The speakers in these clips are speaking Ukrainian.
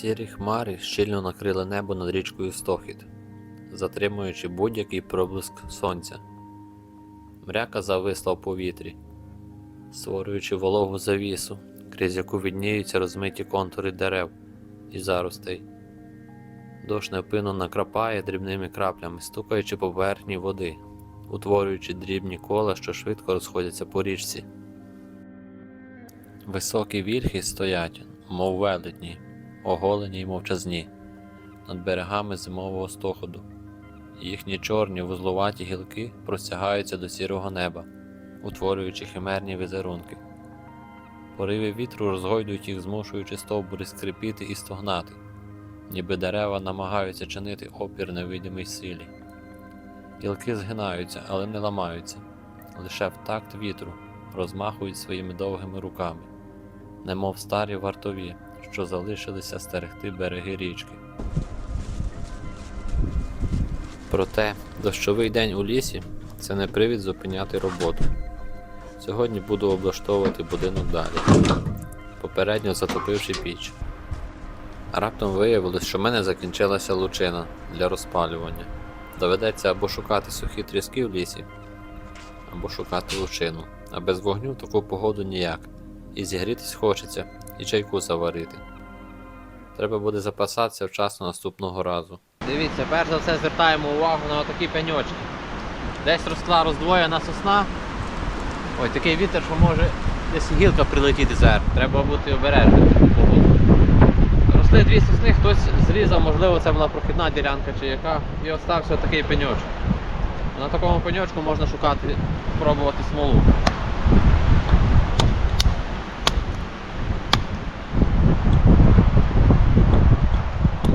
Сірі хмари щільно накрили небо над річкою Стохід, затримуючи будь-який проблиск сонця. Мряка зависла в повітрі, створюючи вологу завісу, крізь яку відніються розмиті контури дерев і заростей. Дощ невпинно накрапає дрібними краплями, стукаючи по поверхні води, утворюючи дрібні кола, що швидко розходяться по річці. Високі вірхи стоять, мов велетні, оголені й мовчазні, над берегами зимового стоходу. Їхні чорні вузлуваті гілки простягаються до сірого неба, утворюючи химерні візерунки. Пориви вітру розгойдують їх, змушуючи стовбури скрипіти і стогнати, ніби дерева намагаються чинити опір невидимій силі. Гілки згинаються, але не ламаються, лише в такт вітру розмахують своїми довгими руками, немов старі вартові, що залишилися стерегти береги річки. Проте дощовий день у лісі це не привід зупиняти роботу. Сьогодні буду облаштовувати будинок далі, попередньо затопивши піч. Раптом виявилось, що в мене закінчилася лучина для розпалювання. Доведеться або шукати сухі тріски в лісі, або шукати лучину. А без вогню таку погоду ніяк. І зігрітись хочеться, і чайку заварити. Треба буде запасатися вчасно наступного разу. Дивіться, перш за все звертаємо увагу на отакі пеньочки. Десь росла роздвоєна сосна. Ой, такий вітер, що може десь гілка прилетіти зверху. Треба бути обережним. Росли дві сосни, хтось зрізав, можливо, це була прохідна ділянка чи яка, і остався такий пеньочок. На такому пеньочку можна шукати, спробувати смолу.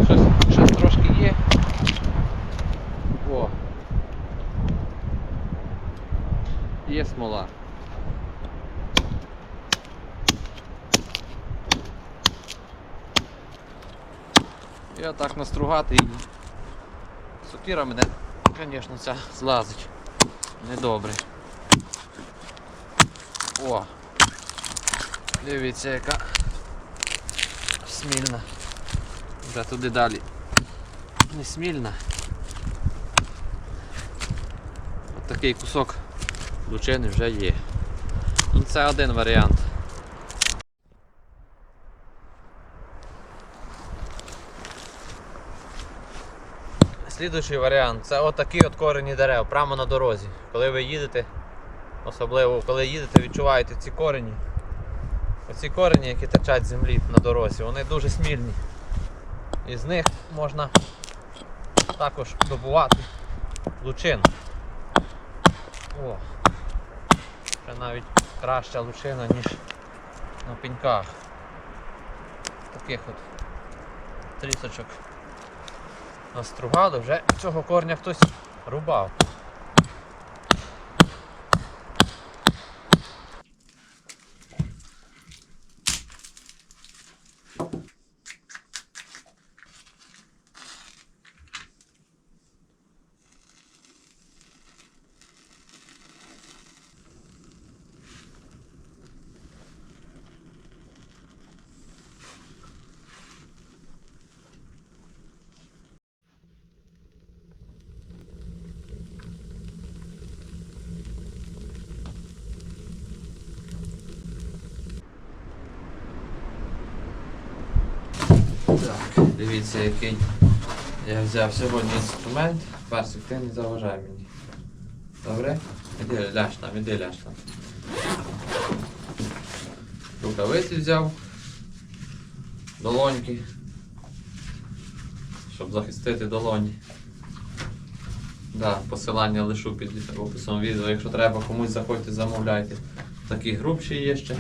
Щось, щось трошки є. О. Є смола. І отак настругати її. Сокира мене, звісно, ця злазить. Недобре. О! Дивіться, яка смільна. Вже туди далі. Не смільна. От такий кусок лучини вже є. Ну це один варіант. Слідуючий варіант це отакі от корені дерев прямо на дорозі. Коли ви їдете, особливо коли їдете, відчуваєте ці корені. Оці корені, які торчать з землі на дорозі, вони дуже смільні. І з них можна також добувати лучину. О, це навіть краща лучина, ніж на пеньках. Таких от трісочок настругали, вже цього корня хтось рубав. Дивіться, який я взяв сьогодні інструмент. Персик, ти не заважай мені. Добре? Іди ляж там, іди ляж там. Рукавиці взяв. Долоньки. Щоб захистити долоні. Да, посилання лишу під описом відео. Якщо треба комусь заходьте, замовляйте. Такі грубші є ще.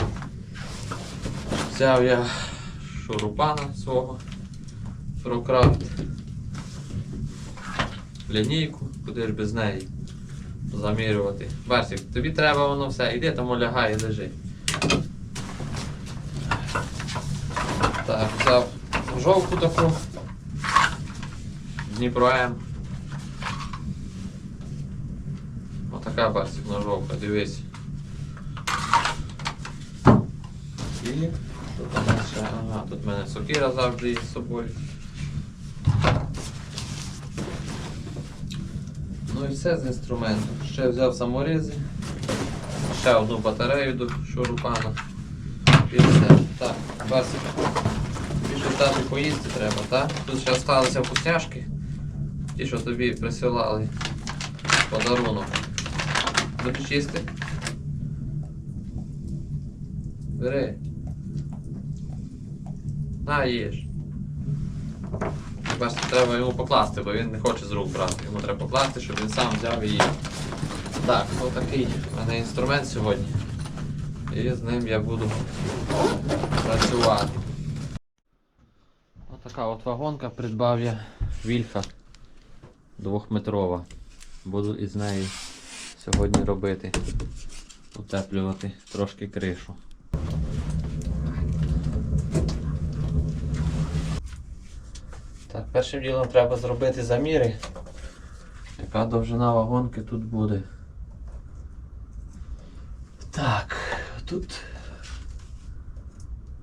Взяв я шурупана свого Прокрафт. Лінійку, куди ж без неї замірювати. Барсик, тобі треба воно все, іди там лягай і лежи. Так, взяв жовту таку. Дніпро М. Отака барсик ножовка, дивись. Тут ще? Ага, тут в мене сокира завжди є з собою. Ну і все з інструменту. Ще взяв саморізи, ще одну батарею до шурупана. І все. Так, Васик, більше стати поїсти треба, так? Тут ще залишилися вкусняшки. Ті, що тобі присилали подарунок. Будеш їсти? Бери. На, їж. Бачите, треба йому покласти, бо він не хоче з рук брати. Йому треба покласти, щоб він сам взяв і їв. Так, отакий в мене інструмент сьогодні. І з ним я буду працювати. Отака от вагонка придбав я вільха двохметрова. Буду із нею сьогодні робити, утеплювати трошки кришу. Так, першим ділом треба зробити заміри. Яка довжина вагонки тут буде. Так, тут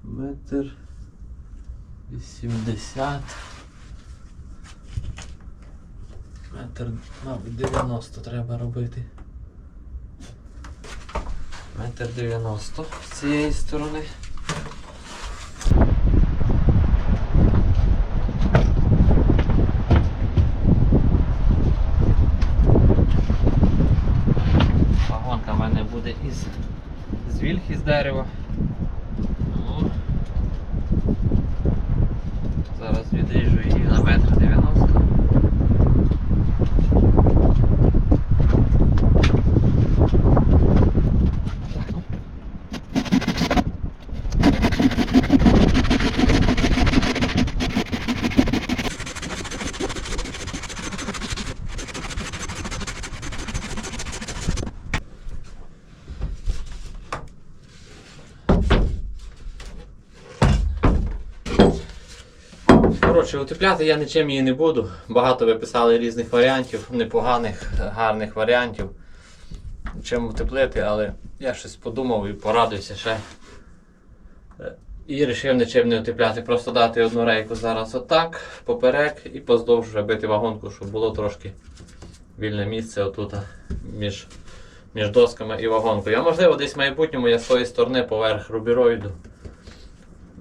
метр вісімдесят. Метр, мабуть, 90 треба робити. Метр 90 з цієї сторони. Вагонка в мене із звільхи вільхи з дерева. Ну, Зараз відріжу її на метр 90. Коротше, я нічим її не буду. Багато ви писали різних варіантів, непоганих, гарних варіантів. Чим утеплити, але я щось подумав і порадуюся ще. Е, І вирішив нічим не утепляти, просто дати одну рейку зараз отак, поперек і поздовж робити вагонку, щоб було трошки вільне місце отут між, між досками і вагонкою. А можливо, десь в майбутньому я з тої сторони поверх рубіроїду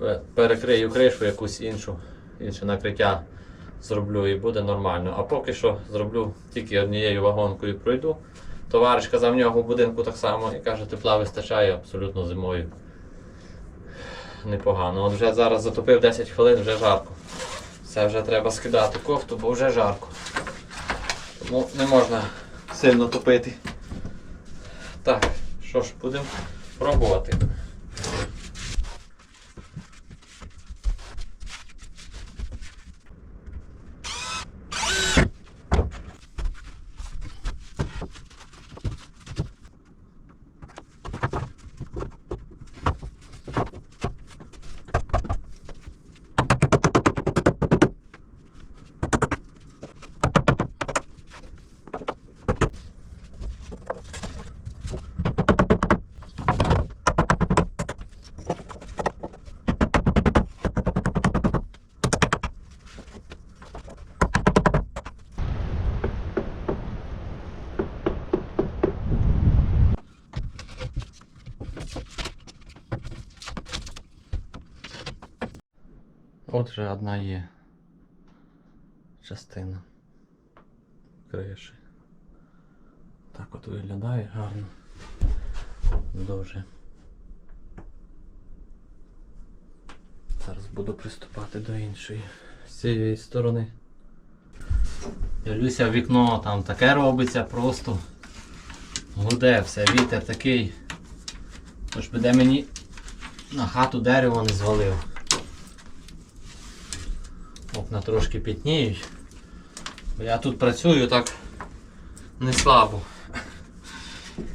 е, перекрию кришу якусь іншу інше накриття зроблю і буде нормально. А поки що зроблю тільки однією вагонкою пройду. Товариш казав в нього в будинку так само і каже, тепла вистачає абсолютно зимою. Непогано. От вже зараз затопив 10 хвилин, вже жарко. Це вже треба скидати кофту, бо вже жарко. Тому не можна сильно топити. Так, що ж, будемо пробувати. От вже одна є частина криші. Так от виглядає гарно. Дуже. Зараз буду приступати до іншої. З цієї сторони. Дивлюся вікно, там таке робиться просто. Гуде все, вітер такий. Тож би де мені на хату дерево не звалив. Окна трошки пітніють. Я тут працюю так не слабо.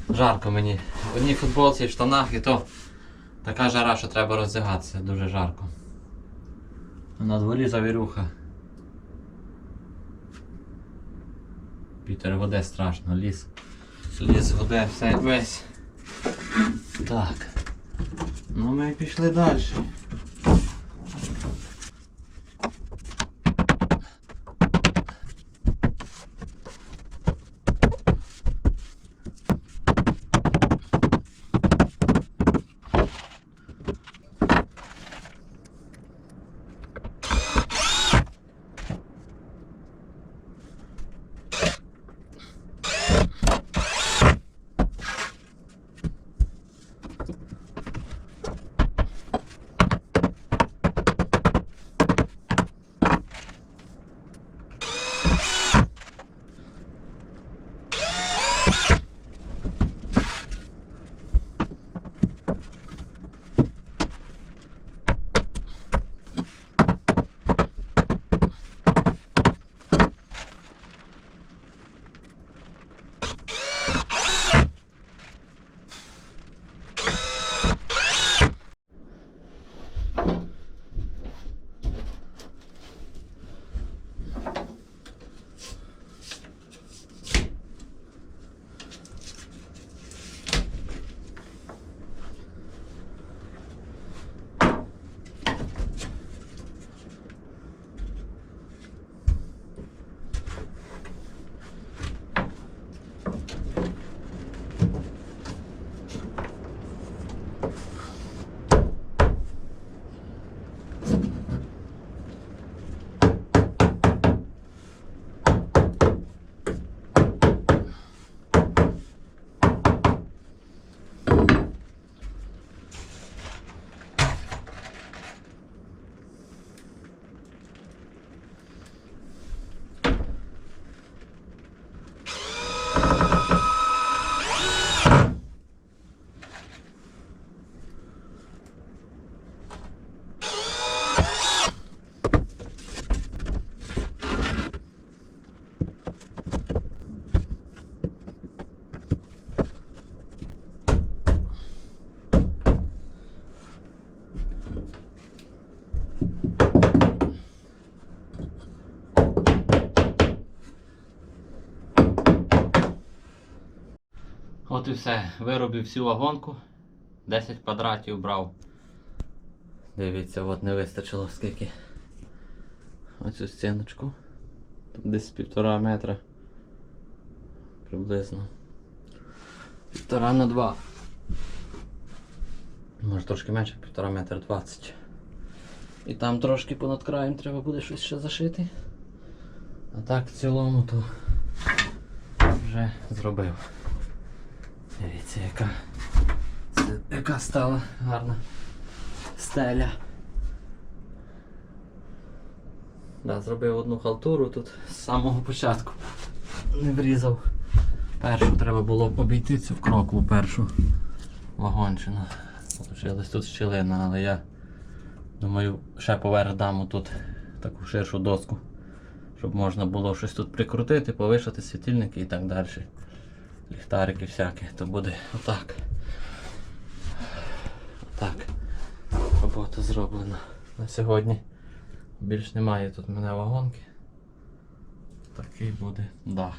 Жарко мені. В одній футболці в штанах і то така жара, що треба роздягатися, дуже жарко. На дворі завірюха. Вітер гуде страшно, ліс. Ліс гуде все весь. Так. Ну ми пішли далі. Все. Виробив всю вагонку. 10 квадратів брав. Дивіться, от не вистачило скільки. Оцю стіночку. Тут десь півтора метра. Приблизно. Півтора на два. Може трошки менше, півтора метра двадцять. І там трошки понад краєм треба буде щось ще зашити. А так в цілому то вже зробив. Дивіться, яка, яка стала гарна стеля. Да, зробив одну халтуру тут з самого початку. Не врізав. Першу треба було обійти цю крокову першу вагончину. Получилась тут щілина, але я думаю, ще поверх даму тут таку ширшу доску, щоб можна було щось тут прикрутити, повишати світильники і так далі ліхтарики всякі, то буде отак. Отак. Робота зроблена на сьогодні. Більш немає тут мене вагонки. Такий буде дах.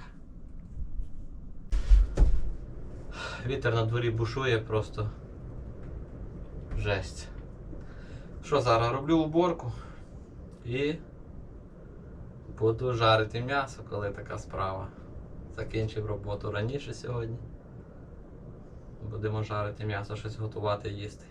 Вітер на дворі бушує просто жесть. Що зараз? Роблю уборку і буду жарити м'ясо, коли така справа. Закінчив роботу раніше сьогодні. Будемо жарити м'ясо, щось готувати їсти.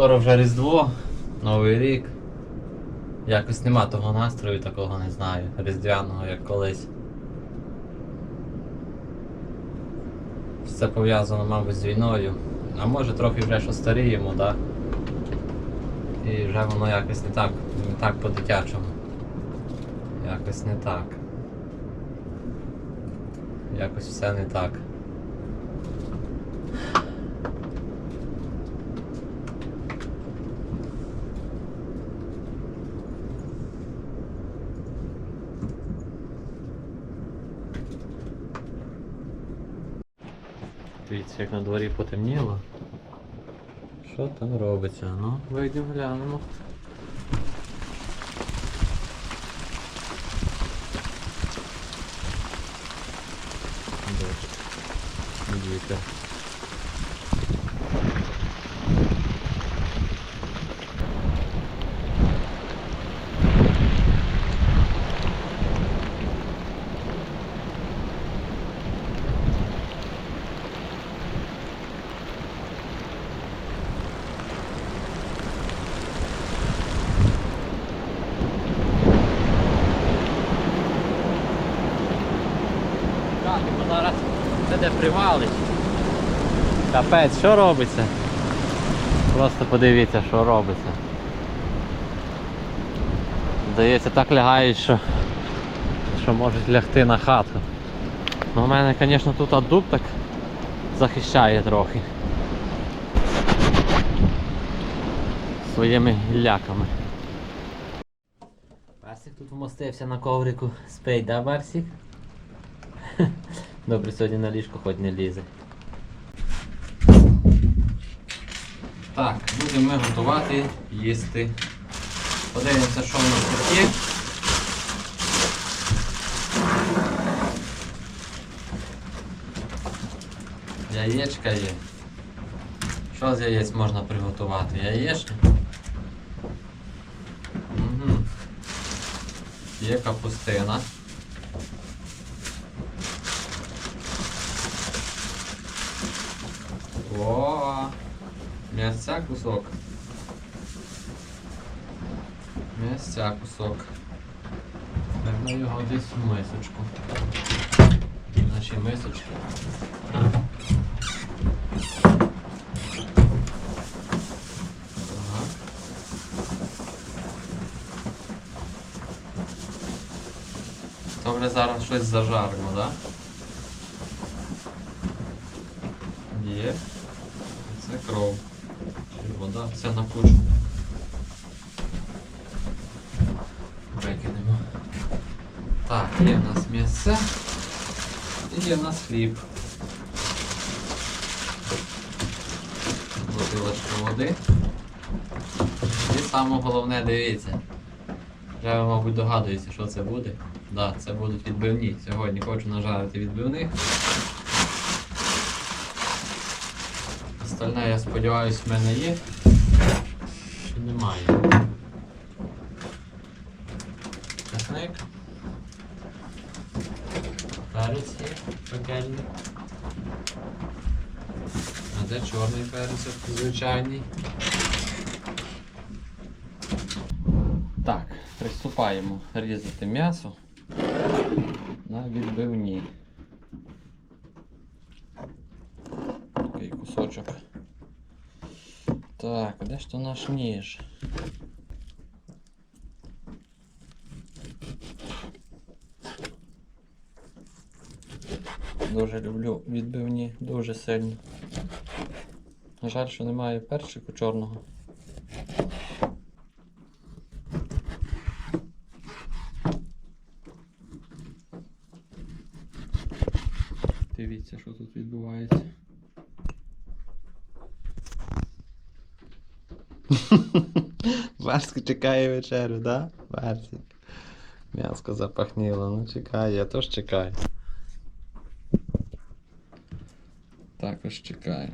Скоро вже Різдво, Новий рік. Якось нема того настрою такого, не знаю, різдвяного, як колись. Все пов'язано, мабуть, з війною. А може трохи вже що старіємо, да? І вже воно якось не так, не так по-дитячому. Якось не так. Якось все не так. Дивіться, як на дворі потемніло. Що там робиться? Ну, вийдемо глянемо. Зараз це де привалить. Капець, що робиться? Просто подивіться, що робиться. Здається, так лягають, що, що можуть лягти на хату. Ну, у мене, звісно, тут дуб так захищає трохи. Своїми гілляками. Барсик тут вмостився на коврику. Спить, да, Барсик? Добре, сьогодні на ліжко хоч не лізе. Так, будемо ми готувати, їсти. Подивимося, що в нас тут є. Яєчка є. Що з яєць можна приготувати? Яєчня? Угу. Є капустина. О, м'ясця кусок. М'ясця кусок. Беремо його десь в мисочку. В нашій мисочці. Так. Добре, зараз щось зажаримо, так? Да? Є. Це кров. Чи вода, все на кучу. Викинемо. Так, є в нас м'ясце і є в нас хліб. Бутилочка води. І саме головне, дивіться. Ви, мабуть, догадуєтеся, що це буде. Да, це будуть відбивні. Сьогодні хочу нажарити відбивних. Остальне, я сподіваюся, в мене є. Немає? Часник. Перець пекельний. А де чорний перець звичайний. Так, приступаємо різати м'ясо на відбивні. Такий кусочок. Так, де ж то наш ніж? Дуже люблю відбивні, дуже сильно. Жаль, що немає перчику чорного. Дивіться, що тут відбувається. Барсик чекає вечерю, да? Барсик. М'яско запахніло, ну чекай, я теж чекаю. Також чекаю.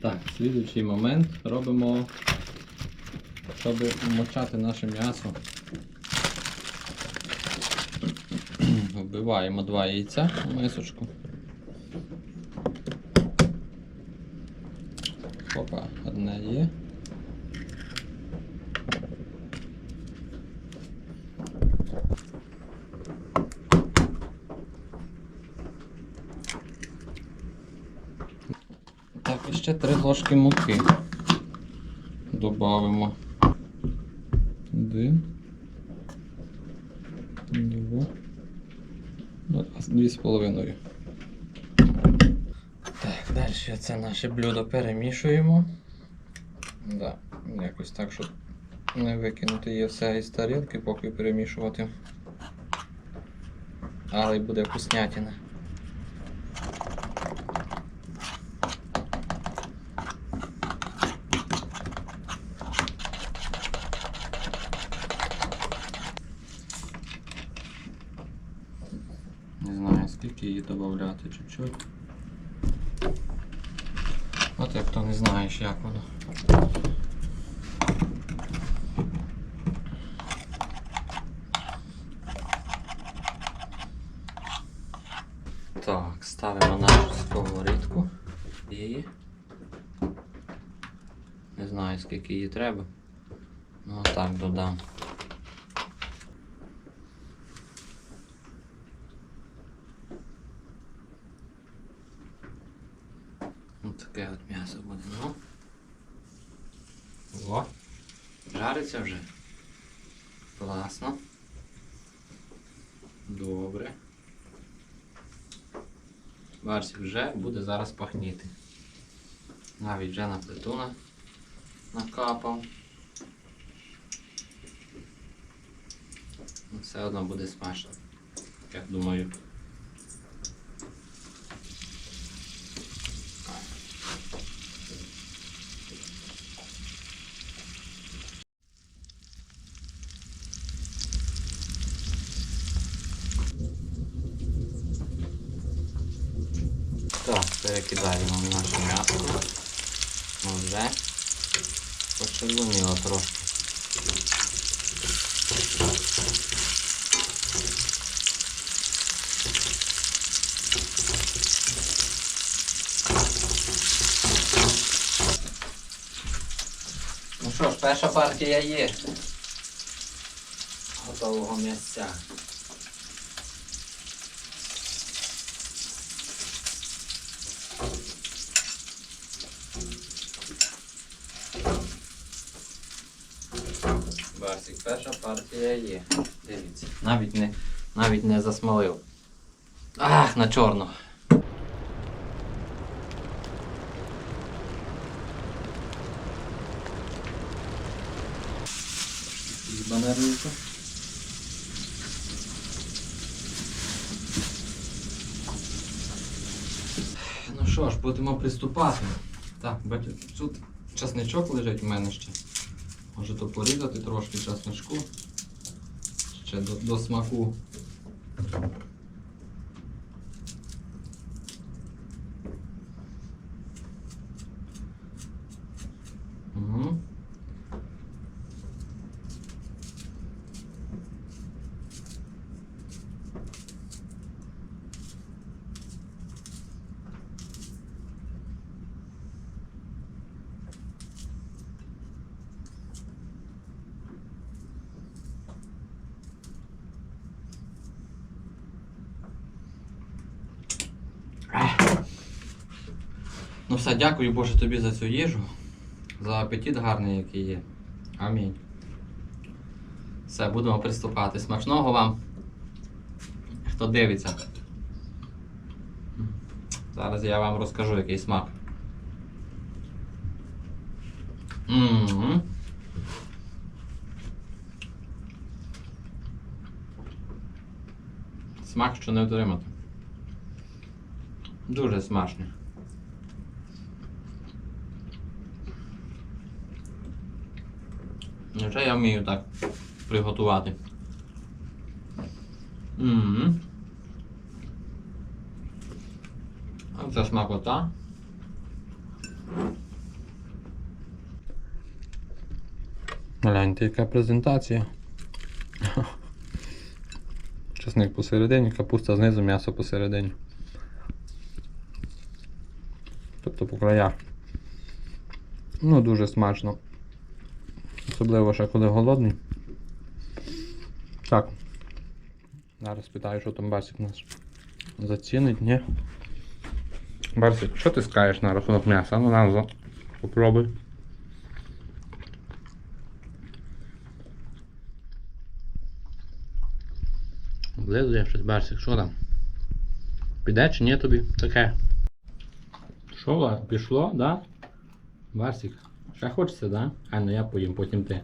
Так, слідуючий момент робимо, щоб вмочати наше м'ясо. Вбиваємо два яйця в мисочку. Опа, одне є. Так, і ложки муки. Добавимо. Один. Два. Ну, Дві з половиною. Так, далі це наше блюдо перемішуємо. Да, якось так, щоб не викинути її все із тарілки, поки перемішувати. Але й буде вкуснятина. Не знаю скільки її додати, чуть-чуть. От як то не знаєш, як воно. Так, ставимо нашу сковорідку і не знаю скільки її треба. Ну так додам. Ось таке от м'ясо буде, ну. О, жариться вже. Класно. Добре. Барсик вже буде зараз пахніти. Навіть вже на плиту накапав. Все одно буде смачно. Як думаю. Так, перекидаємо в наше м'ясо. Вже почервоніло трошки. Ну що ж, перша партія є. Готового м'ясця. Барсик, перша є. Дивіться. Навіть не, навіть не засмолив. Ах, на чорно. Банеринку. Ну що ж, будемо приступати. Так, бачите, тут часничок лежить у мене ще. Може то порізати трошки часничку. Ще до, до смаку. Угу. Ну все, дякую Боже тобі за цю їжу, за апетит гарний, який є. Амінь. Все, будемо приступати. Смачного вам. Хто дивиться. Зараз я вам розкажу, який смак. М-м-м. Смак, що не втримати. Дуже смачний. Вже я вмію так приготувати. Ммм. Це смакота. Гляньте, яка презентація. Чесник посередині, капуста знизу, м'ясо посередині. Тобто по краях. Ну, дуже смачно. Особливо ще коли голодний. Так. Зараз питаю, що там Барсик наш зацінить, ні? Барсик, що ти скажеш на рахунок м'яса? Ну на, за- попробуй. Облизує щось Барсик, що там? Піде чи ні тобі? Таке. Що, пішло, да? Барсик, ще хочеться, да? А ну я поїм, потім ти.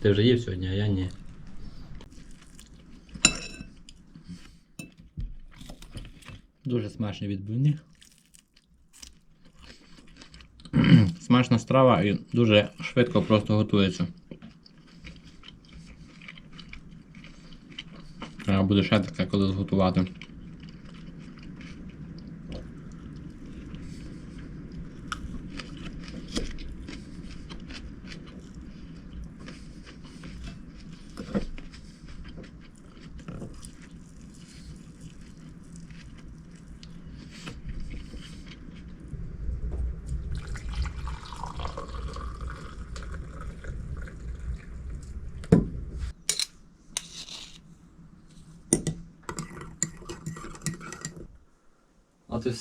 Ти вже їв сьогодні, а я ні. Дуже смачні відбивні. Смачна страва і дуже швидко просто готується. Треба буде ще таке коли зготувати.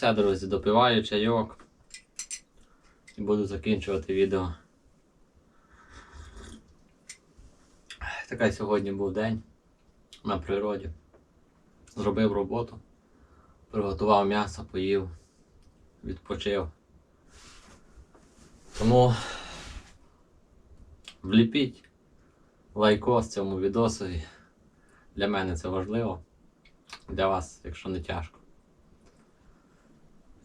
Все, друзі, допиваю чайок. І буду закінчувати відео. Такий сьогодні був день на природі. Зробив роботу, приготував м'ясо, поїв, відпочив. Тому вліпіть лайкос цьому відосові. Для мене це важливо. Для вас, якщо не тяжко.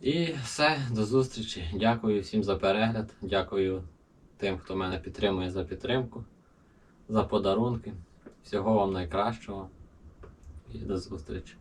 І все, до зустрічі. Дякую всім за перегляд. Дякую тим, хто мене підтримує за підтримку, за подарунки. Всього вам найкращого і до зустрічі.